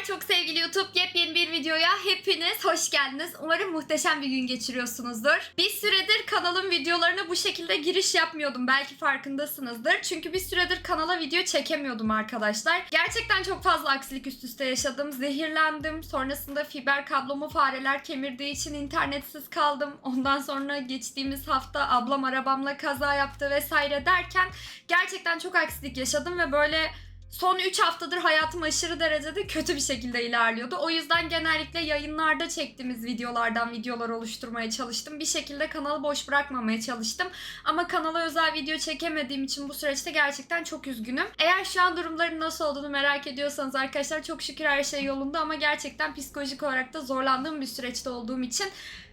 Selamlar çok sevgili YouTube. Yepyeni bir videoya hepiniz hoş geldiniz. Umarım muhteşem bir gün geçiriyorsunuzdur. Bir süredir kanalın videolarına bu şekilde giriş yapmıyordum. Belki farkındasınızdır. Çünkü bir süredir kanala video çekemiyordum arkadaşlar. Gerçekten çok fazla aksilik üst üste yaşadım. Zehirlendim. Sonrasında fiber kablomu fareler kemirdiği için internetsiz kaldım. Ondan sonra geçtiğimiz hafta ablam arabamla kaza yaptı vesaire derken gerçekten çok aksilik yaşadım ve böyle Son 3 haftadır hayatım aşırı derecede kötü bir şekilde ilerliyordu. O yüzden genellikle yayınlarda çektiğimiz videolardan videolar oluşturmaya çalıştım. Bir şekilde kanalı boş bırakmamaya çalıştım. Ama kanala özel video çekemediğim için bu süreçte gerçekten çok üzgünüm. Eğer şu an durumların nasıl olduğunu merak ediyorsanız arkadaşlar çok şükür her şey yolunda ama gerçekten psikolojik olarak da zorlandığım bir süreçte olduğum için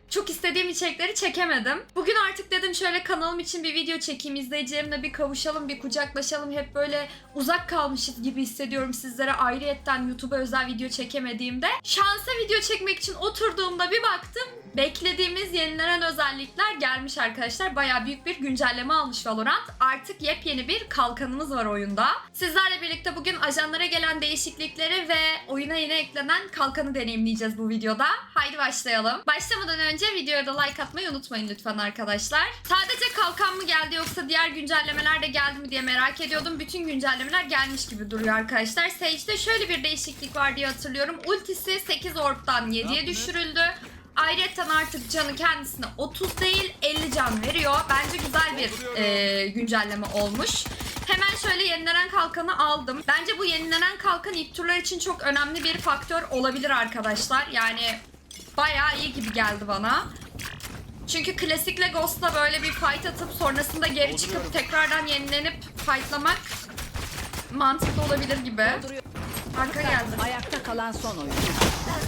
çok istediğim içerikleri çekemedim. Bugün artık dedim şöyle kanalım için bir video çekeyim. izleyicilerimle bir kavuşalım, bir kucaklaşalım. Hep böyle uzak kalmışız gibi hissediyorum sizlere ayrıyetten YouTube'a özel video çekemediğimde. Şansa video çekmek için oturduğumda bir baktım. Beklediğimiz yenilenen özellikler gelmiş arkadaşlar. Baya büyük bir güncelleme almış Valorant. Artık yepyeni bir kalkanımız var oyunda. Sizlerle birlikte bugün ajanlara gelen değişiklikleri ve oyuna yeni eklenen kalkanı deneyimleyeceğiz bu videoda. Haydi başlayalım. Başlamadan önce videoya da like atmayı unutmayın lütfen arkadaşlar. Sadece kalkan mı geldi yoksa diğer güncellemeler de geldi mi diye merak ediyordum. Bütün güncellemeler gelmiş gibi duruyor arkadaşlar. Sage'de şöyle bir değişiklik var diye hatırlıyorum. Ultisi 8 orb'dan 7'ye düşürüldü. Ayrıca artık canı kendisine 30 değil 50 can veriyor. Bence güzel bir e, güncelleme olmuş. Hemen şöyle yenilenen kalkanı aldım. Bence bu yenilenen kalkan ilk turlar için çok önemli bir faktör olabilir arkadaşlar. Yani bayağı iyi gibi geldi bana. Çünkü klasikle Ghost'la böyle bir fight atıp sonrasında geri çıkıp tekrardan yenilenip fightlamak mantıklı olabilir gibi. Arka geldi. Ayakta kalan son oyuncu.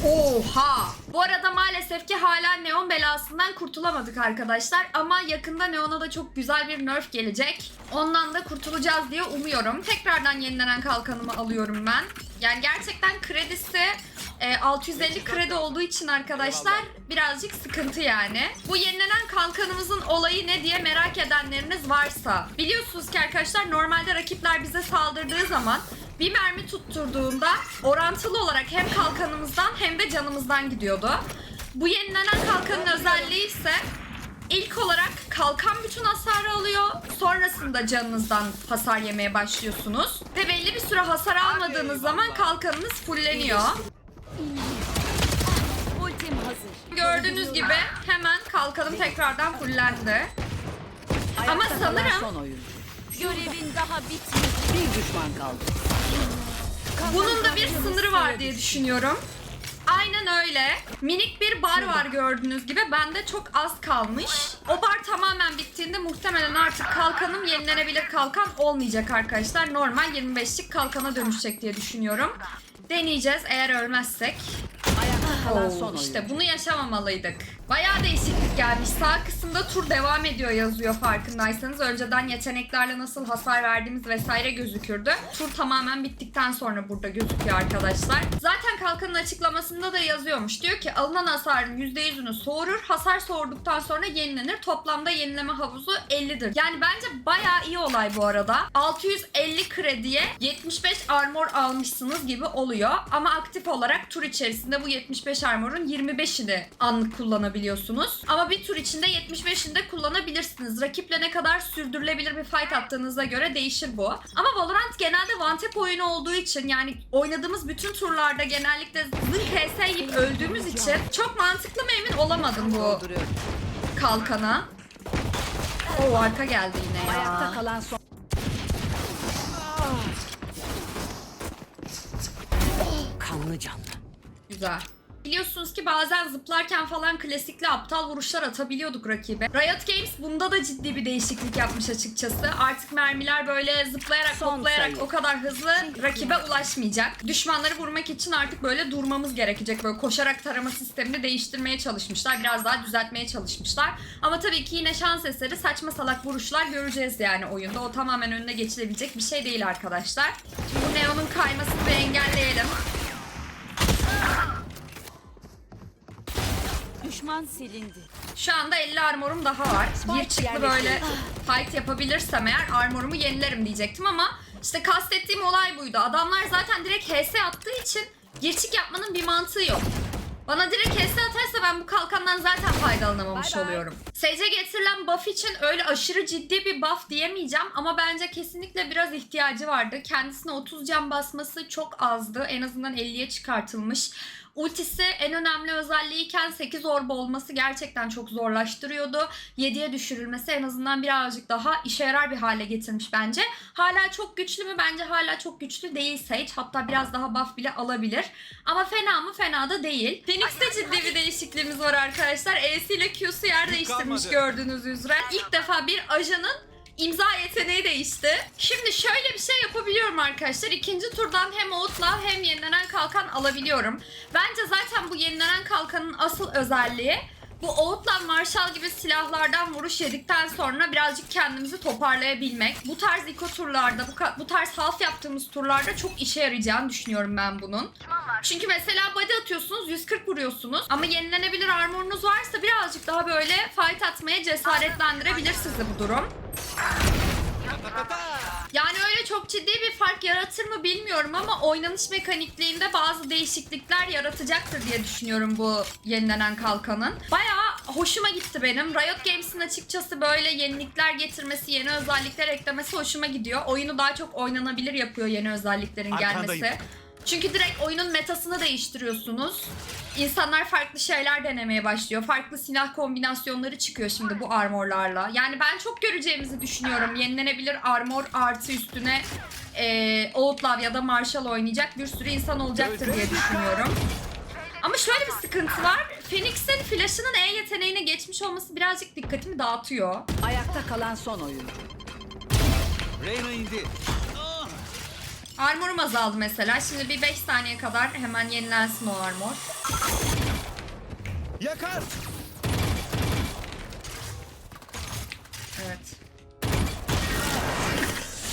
Oha! Bu arada maalesef ki hala Neon belasından kurtulamadık arkadaşlar. Ama yakında Neon'a da çok güzel bir nerf gelecek. Ondan da kurtulacağız diye umuyorum. Tekrardan yenilenen kalkanımı alıyorum ben. Yani gerçekten kredisi e, 650 kredi olduğu için arkadaşlar birazcık sıkıntı yani. Bu yenilenen kalkanımızın olayı ne diye merak edenleriniz varsa. Biliyorsunuz ki arkadaşlar normalde rakipler bize saldırdığı zaman bir mermi tutturduğunda orantılı olarak hem kalkanımızdan hem de canımızdan gidiyordu. Bu yenilenen kalkanın özelliği ise ilk olarak kalkan bütün hasarı alıyor. Sonrasında canınızdan hasar yemeye başlıyorsunuz. Ve belli bir süre hasar almadığınız zaman kalkanınız fulleniyor. Gördüğünüz gibi hemen kalkanım tekrardan fullendi. Ama sanırım-. Görevin daha bitmedi. Bir düşman kaldı. Bunun da bir sınırı var diye düşünüyorum. Aynen öyle. Minik bir bar var gördüğünüz gibi. Bende çok az kalmış. O bar tamamen bittiğinde muhtemelen artık kalkanım yenilenebilir kalkan olmayacak arkadaşlar. Normal 25'lik kalkana dönüşecek diye düşünüyorum. Deneyeceğiz eğer ölmezsek. Ayakta kalan son işte bunu yaşamamalıydık. Bayağı değişiklik gelmiş. Sağ kısımda tur devam ediyor yazıyor farkındaysanız. Önceden yeteneklerle nasıl hasar verdiğimiz vesaire gözükürdü. Tur tamamen bittikten sonra burada gözüküyor arkadaşlar. Zaten kalkanın açıklamasında da yazıyormuş. Diyor ki alınan hasarın %100'ünü soğurur. Hasar soğurduktan sonra yenilenir. Toplamda yenileme havuzu 50'dir. Yani bence bayağı iyi olay bu arada. 650 krediye 75 armor almışsınız gibi oluyor. Ama aktif olarak tur içerisinde bu 75 armorun 25'ini anlık kullanabiliyorsunuz. Ama bir tur içinde 75'ini de kullanabilirsiniz. Rakiple ne kadar sürdürülebilir bir fight attığınıza göre değişir bu. Ama Valorant genelde one tap oyunu olduğu için yani oynadığımız bütün turlarda genellikle zınk HS yiyip öldüğümüz için çok mantıklı mı emin olamadım bu kalkana. O arka geldi yine ya. Ayakta kalan son. Kanlı canlı. Güzel. Biliyorsunuz ki bazen zıplarken falan klasikli aptal vuruşlar atabiliyorduk rakibe. Riot Games bunda da ciddi bir değişiklik yapmış açıkçası. Artık mermiler böyle zıplayarak Son hoplayarak sayı. o kadar hızlı rakibe ulaşmayacak. Düşmanları vurmak için artık böyle durmamız gerekecek. Böyle koşarak tarama sistemini değiştirmeye çalışmışlar. Biraz daha düzeltmeye çalışmışlar. Ama tabii ki yine şans eseri saçma salak vuruşlar göreceğiz yani oyunda. O tamamen önüne geçilebilecek bir şey değil arkadaşlar. Şimdi bu Neon'un kaymasını bir engelleyelim. Düşman silindi. Şu anda 50 armorum daha var. Bir çıktı böyle fight yapabilirsem eğer armorumu yenilerim diyecektim ama işte kastettiğim olay buydu. Adamlar zaten direkt HS attığı için Girçik yapmanın bir mantığı yok. Bana direkt kese atarsa ben bu kalkandan zaten faydalanamamış Bay bay. oluyorum. Sage'e getirilen buff için öyle aşırı ciddi bir buff diyemeyeceğim ama bence kesinlikle biraz ihtiyacı vardı. Kendisine 30 can basması çok azdı. En azından 50'ye çıkartılmış. Ultisi en önemli özelliğiyken 8 orba olması gerçekten çok zorlaştırıyordu. 7'ye düşürülmesi en azından birazcık daha işe yarar bir hale getirmiş bence. Hala çok güçlü mü? Bence hala çok güçlü değil Sage. Hatta biraz daha buff bile alabilir. Ama fena mı? Fena da değil. Phoenix'te ciddi bir değişikliğimiz var arkadaşlar. E'si ile Q'su yer değiştirmiş kalmadı. gördüğünüz üzere. İlk defa bir ajanın imza yeteneği değişti. Şimdi şöyle bir şey yapabiliyorum arkadaşlar. İkinci turdan hem Outlaw hem yenilenen kalkan alabiliyorum. Bence zaten bu yenilenen kalkanın asıl özelliği bu Outlaw Marshall gibi silahlardan vuruş yedikten sonra birazcık kendimizi toparlayabilmek. Bu tarz iko turlarda, bu, bu tarz half yaptığımız turlarda çok işe yarayacağını düşünüyorum ben bunun. Çünkü mesela body atıyorsunuz 140 vuruyorsunuz ama yenilenebilir armorunuz varsa birazcık daha böyle fight atmaya cesaretlendirebilir sizi bu durum. Yani öyle çok ciddi bir fark yaratır mı bilmiyorum ama oynanış mekanikliğinde bazı değişiklikler yaratacaktır diye düşünüyorum bu yenilenen kalkanın. Bayağı hoşuma gitti benim. Riot Games'in açıkçası böyle yenilikler getirmesi, yeni özellikler eklemesi hoşuma gidiyor. Oyunu daha çok oynanabilir yapıyor yeni özelliklerin Arkandayım. Çünkü direkt oyunun metasını değiştiriyorsunuz. İnsanlar farklı şeyler denemeye başlıyor. Farklı silah kombinasyonları çıkıyor şimdi bu armorlarla. Yani ben çok göreceğimizi düşünüyorum. Yenilenebilir armor artı üstüne e, Outlaw ya da Marshall oynayacak bir sürü insan olacaktır diye düşünüyorum. Ama şöyle bir sıkıntı var. Phoenix'in flash'ının E yeteneğine geçmiş olması birazcık dikkatimi dağıtıyor. Ayakta kalan son oyuncu. Reyna indi. Armorum azaldı mesela. Şimdi bir 5 saniye kadar hemen yenilensin o armor. Yakar. Evet.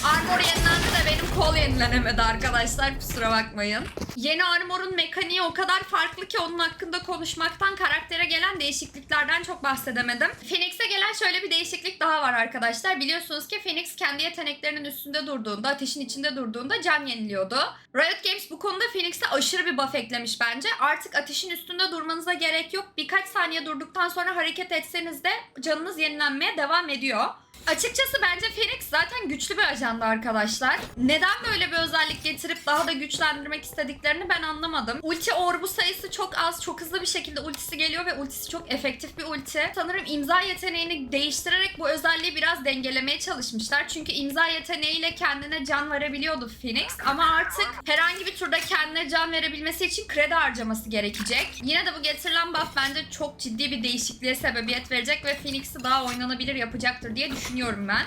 Armor yenilendi de benim kol yenilenemedi arkadaşlar kusura bakmayın. Yeni armorun mekaniği o kadar farklı ki onun hakkında konuşmaktan karaktere gelen değişikliklerden çok bahsedemedim. Phoenix'e gelen şöyle bir değişiklik daha var arkadaşlar. Biliyorsunuz ki Phoenix kendi yeteneklerinin üstünde durduğunda, ateşin içinde durduğunda can yeniliyordu. Riot Games bu konuda Phoenix'e aşırı bir buff eklemiş bence. Artık ateşin üstünde durmanıza gerek yok. Birkaç saniye durduktan sonra hareket etseniz de canınız yenilenmeye devam ediyor. Açıkçası bence Phoenix zaten güçlü bir ajandı arkadaşlar. Neden böyle bir özellik getirip daha da güçlendirmek istediklerini ben anlamadım. Ulti orbu sayısı çok az, çok hızlı bir şekilde ultisi geliyor ve ultisi çok efektif bir ulti. Sanırım imza yeteneğini değiştirerek bu özelliği biraz dengelemeye çalışmışlar. Çünkü imza yeteneğiyle kendine can verebiliyordu Phoenix ama artık herhangi bir turda kendine can verebilmesi için kredi harcaması gerekecek. Yine de bu getirilen buff bence çok ciddi bir değişikliğe sebebiyet verecek ve Phoenix'i daha oynanabilir yapacaktır diye düşünüyorum ben.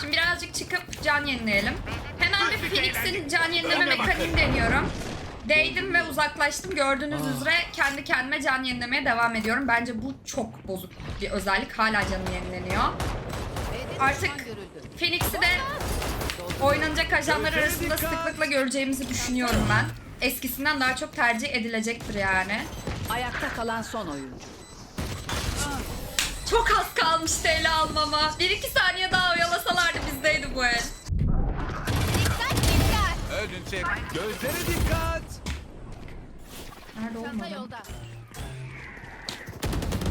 Şimdi birazcık çıkıp can yenileyelim. Bir Phoenix'in can yenileme mekaniğini deniyorum. Değdim ve uzaklaştım. Gördüğünüz üzere kendi kendime can yenilemeye devam ediyorum. Bence bu çok bozuk bir özellik. Hala canım yenileniyor. Artık Phoenix'i de oynanacak ajanlar arasında sıklıkla göreceğimizi düşünüyorum ben. Eskisinden daha çok tercih edilecektir yani. Ayakta kalan son oyuncu. Çok az kalmıştı ele almama. 1-2 saniye daha oyalasalardı bizdeydi bu el. Ödün çek. Gözlere dikkat. Nerede olmadı?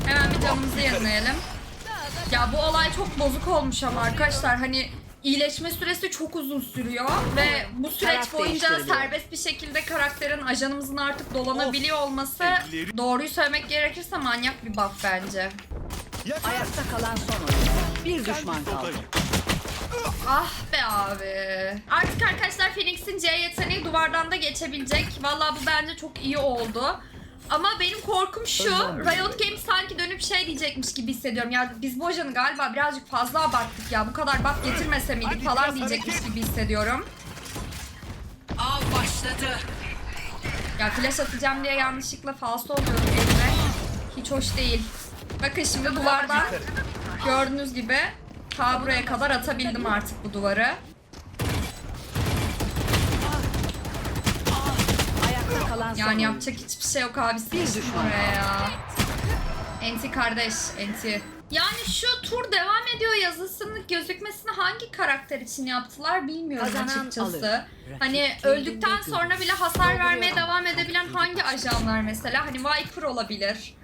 Hemen bir canımızı yenileyelim. Ya bu olay çok bozuk olmuş ama arkadaşlar hani iyileşme süresi çok uzun sürüyor ve bu süreç Taraf boyunca değiştiriliyor. serbest bir şekilde karakterin ajanımızın artık dolanabiliyor olması doğruyu söylemek gerekirse manyak bir buff bence. Yakar. Ayakta kalan son oyuncu. Bir düşman kaldı. Ah be abi. Artık arkadaşlar Phoenix'in C yeteneği duvardan da geçebilecek. Vallahi bu bence çok iyi oldu. Ama benim korkum şu. Riot Games sanki dönüp şey diyecekmiş gibi hissediyorum. Ya biz bu ajanı galiba birazcık fazla abarttık ya. Bu kadar buff getirmese miydik falan diyecekmiş gibi hissediyorum. Av başladı. Ya flash atacağım diye yanlışlıkla falso oluyorum elime. Hiç hoş değil. Bakın şimdi duvardan gördüğünüz gibi ta buraya kadar atabildim artık bu duvarı. Ayakta kalan son Yani yapacak hiçbir şey yok abi. Düşman oraya ya. Enti kardeş, enti. Yani şu tur devam ediyor yazısının gözükmesini hangi karakter için yaptılar bilmiyorum Kazanan açıkçası. Hani öldükten sonra bile hasar vermeye devam edebilen hangi ajanlar mesela? Hani Viper olabilir.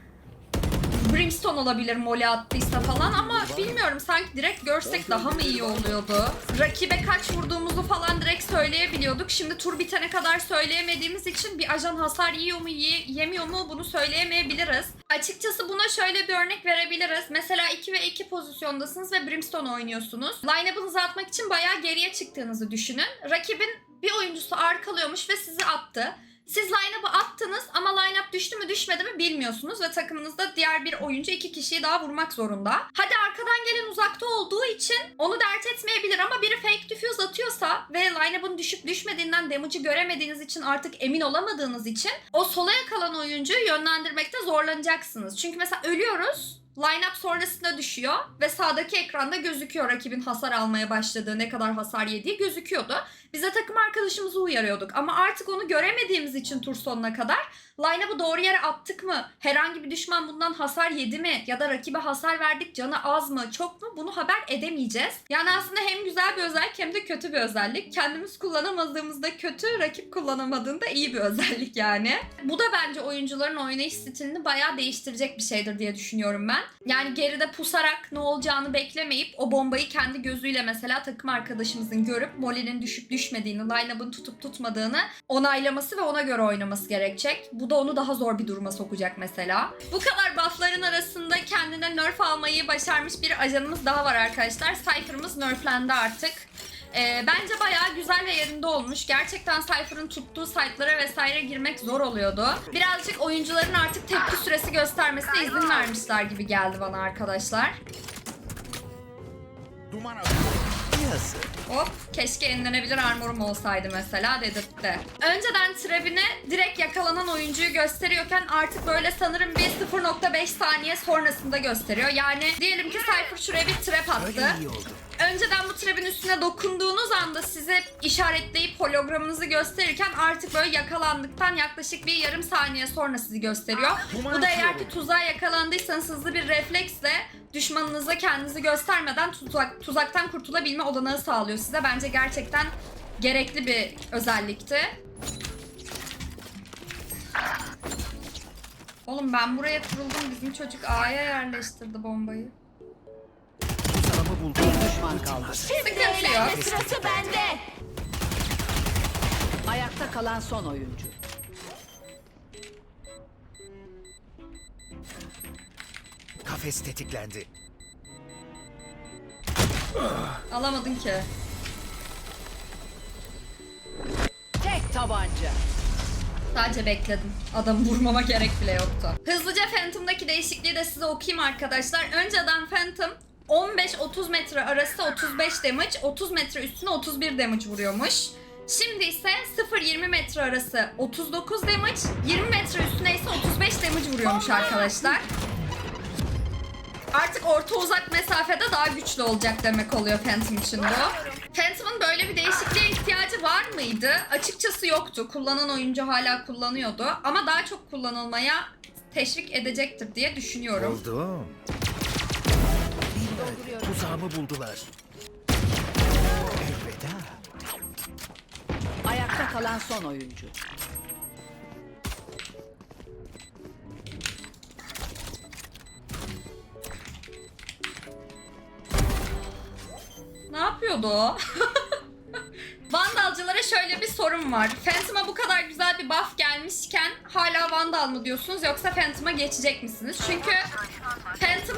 Brimstone olabilir mole attıysa falan ama bilmiyorum sanki direkt görsek daha mı iyi oluyordu? Rakibe kaç vurduğumuzu falan direkt söyleyebiliyorduk. Şimdi tur bitene kadar söyleyemediğimiz için bir ajan hasar yiyor mu ye- yemiyor mu bunu söyleyemeyebiliriz. Açıkçası buna şöyle bir örnek verebiliriz. Mesela 2 ve 2 pozisyondasınız ve Brimstone oynuyorsunuz. Line-up'ınızı atmak için bayağı geriye çıktığınızı düşünün. Rakibin bir oyuncusu arkalıyormuş ve sizi attı. Siz line-up'ı attınız ama line-up düştü mü düşmedi mi bilmiyorsunuz ve takımınızda diğer bir oyuncu iki kişiyi daha vurmak zorunda. Hadi arkadan gelen uzakta olduğu için onu dert etmeyebilir ama biri fake diffuse atıyorsa ve line-up'ın düşüp düşmediğinden damage'ı göremediğiniz için artık emin olamadığınız için o sola yakalan oyuncuyu yönlendirmekte zorlanacaksınız. Çünkü mesela ölüyoruz Line-up sonrasında düşüyor ve sağdaki ekranda gözüküyor rakibin hasar almaya başladığı, ne kadar hasar yediği gözüküyordu. Biz de takım arkadaşımızı uyarıyorduk ama artık onu göremediğimiz için tur sonuna kadar line-up'ı doğru yere attık mı? Herhangi bir düşman bundan hasar yedi mi? Ya da rakibe hasar verdik canı az mı? Çok mu? Bunu haber edemeyeceğiz. Yani aslında hem güzel bir özellik hem de kötü bir özellik. Kendimiz kullanamadığımızda kötü, rakip kullanamadığında iyi bir özellik yani. Bu da bence oyuncuların oynayış stilini bayağı değiştirecek bir şeydir diye düşünüyorum ben. Yani geride pusarak ne olacağını beklemeyip o bombayı kendi gözüyle mesela takım arkadaşımızın görüp Molly'nin düşüp düşmediğini, line-up'ın tutup tutmadığını onaylaması ve ona göre oynaması gerekecek. Bu da onu daha zor bir duruma sokacak mesela. Bu kadar buffların arasında kendine nerf almayı başarmış bir ajanımız daha var arkadaşlar. Cypher'ımız nerflendi artık. Ee, bence bayağı güzel ve yerinde olmuş. Gerçekten Cypher'ın tuttuğu site'lara vesaire girmek zor oluyordu. Birazcık oyuncuların artık tepki süresi göstermesine izin vermişler gibi geldi bana arkadaşlar. Duman. Yazık. Hop keşke yenilenebilir armorum olsaydı mesela dedirtti. Önceden trebine direkt yakalanan oyuncuyu gösteriyorken artık böyle sanırım bir 0.5 saniye sonrasında gösteriyor. Yani diyelim ki Cypher şuraya bir trap attı. Önceden bu trap'in üstüne dokunduğunuz anda size işaretleyip hologramınızı gösterirken artık böyle yakalandıktan yaklaşık bir yarım saniye sonra sizi gösteriyor. Bu da eğer ki tuzağa yakalandıysanız hızlı bir refleksle düşmanınıza kendinizi göstermeden tuzak, tuzaktan kurtulabilme olanağı sağlıyor size. Bence gerçekten gerekli bir özellikti. Oğlum ben buraya kuruldum. Bizim çocuk A'ya yerleştirdi bombayı. Tuzağımı buldum. Düşman kaldı. Sıkıntı yok. sırası bende. Ayakta kalan son oyuncu. Kafes tetiklendi. Alamadın ki. Tek tabanca. Sadece bekledim. Adamı vurmama gerek bile yoktu. Hızlıca Phantom'daki değişikliği de size okuyayım arkadaşlar. Önceden Phantom 15-30 metre arası 35 damage, 30 metre üstüne 31 damage vuruyormuş. Şimdi ise 0-20 metre arası 39 damage, 20 metre üstüne ise 35 damage vuruyormuş arkadaşlar. Artık orta uzak mesafede daha güçlü olacak demek oluyor Phantom için bu. Phantom'ın böyle bir değişikliğe ihtiyacı var mıydı? Açıkçası yoktu. Kullanan oyuncu hala kullanıyordu. Ama daha çok kullanılmaya teşvik edecektir diye düşünüyorum. Buldum. Tuzağımı buldular. Elveda. Ayakta kalan son oyuncu. Ne yapıyordu o? Vandalcılara şöyle bir sorun var. Phantom'a bu kadar güzel bir buff gelmişken hala Vandal mı diyorsunuz yoksa Phantom'a geçecek misiniz? Çünkü Phantom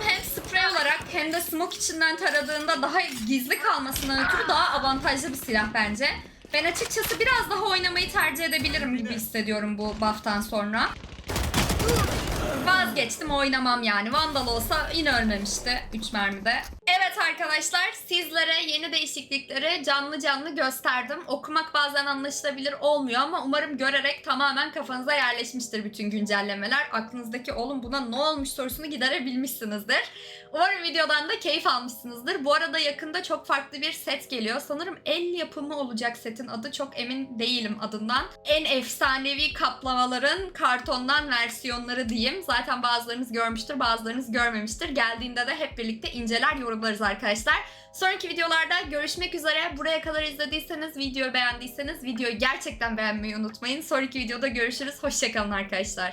hem de smoke içinden taradığında daha gizli kalmasından ötürü daha avantajlı bir silah bence. Ben açıkçası biraz daha oynamayı tercih edebilirim gibi hissediyorum bu buff'tan sonra. Vazgeçtim oynamam yani. Vandal olsa yine ölmemişti 3 mermide. Evet arkadaşlar sizlere yeni değişiklikleri canlı canlı gösterdim. Okumak bazen anlaşılabilir olmuyor ama umarım görerek tamamen kafanıza yerleşmiştir bütün güncellemeler. Aklınızdaki oğlum buna ne olmuş sorusunu giderebilmişsinizdir. Umarım videodan da keyif almışsınızdır. Bu arada yakında çok farklı bir set geliyor. Sanırım el yapımı olacak setin adı. Çok emin değilim adından. En efsanevi kaplamaların kartondan versiyonları diyeyim. Zaten bazılarınız görmüştür, bazılarınız görmemiştir. Geldiğinde de hep birlikte inceler, yorumlarız arkadaşlar. Sonraki videolarda görüşmek üzere. Buraya kadar izlediyseniz, videoyu beğendiyseniz videoyu gerçekten beğenmeyi unutmayın. Sonraki videoda görüşürüz. Hoşçakalın arkadaşlar.